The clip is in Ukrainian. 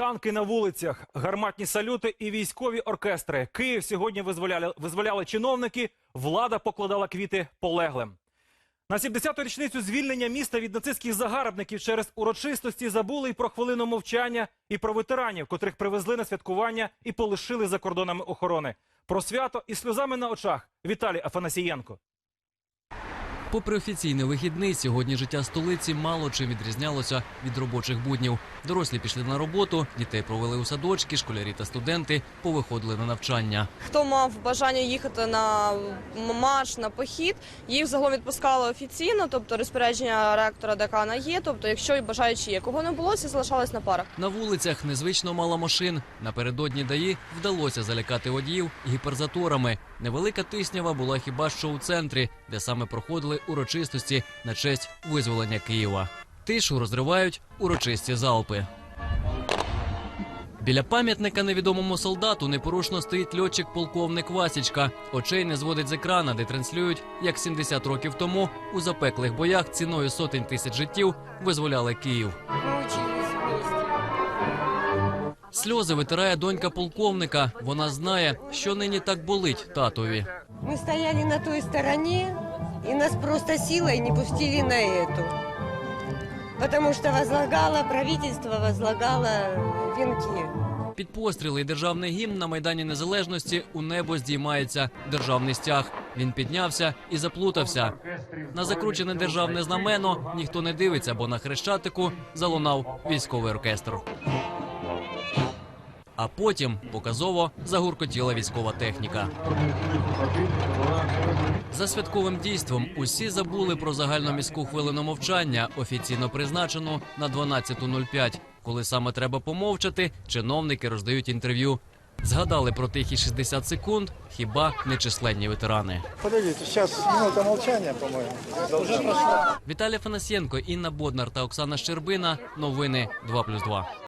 Танки на вулицях, гарматні салюти і військові оркестри. Київ сьогодні визволяли, визволяли чиновники. Влада покладала квіти полеглим. На 70-ту річницю звільнення міста від нацистських загарбників через урочистості забули і про хвилину мовчання, і про ветеранів, котрих привезли на святкування і полишили за кордонами охорони. Про свято і сльозами на очах Віталій Афанасієнко. Попри офіційний вихідний, сьогодні життя столиці мало чим відрізнялося від робочих буднів. Дорослі пішли на роботу, дітей провели у садочки, школярі та студенти повиходили на навчання. Хто мав бажання їхати на марш, на похід, їх загалом відпускали офіційно, тобто розпорядження ректора декана є. Тобто, якщо і бажаючі є, кого не було, всі залишались на парах. На вулицях незвично мало машин. Напередодні ДАІ вдалося залякати водіїв гіперзаторами. Невелика тиснява була хіба що у центрі, де саме проходили урочистості на честь визволення Києва. Тишу розривають урочисті залпи. Біля пам'ятника невідомому солдату непорушно стоїть льотчик полковник Васічка. Очей не зводить з екрана, де транслюють, як 70 років тому у запеклих боях ціною сотень тисяч життів визволяли Київ. Сльози витирає донька полковника. Вона знає, що нині так болить татові. Мы стояли на той стороне, и нас просто силой не пустили на эту. Потому что возлагало, правительство возлагало венки. Під постріли і державний гімн на майдані незалежності у небо здіймається державний стяг. Він піднявся і заплутався. На закручене державне знамено ніхто не дивиться, бо на хрещатику залунав військовий оркестр. А потім показово загуркотіла військова техніка. За святковим дійством усі забули про загальноміську хвилину мовчання, офіційно призначену на 12.05. Коли саме треба помовчати, чиновники роздають інтерв'ю. Згадали про тихі 60 секунд, хіба нечисленні ветерани. Подождите, сейчас минута. Уже прошла. Віталій Фанасьєнко, Інна Боднар та Оксана Щербина. Новини 2+,2.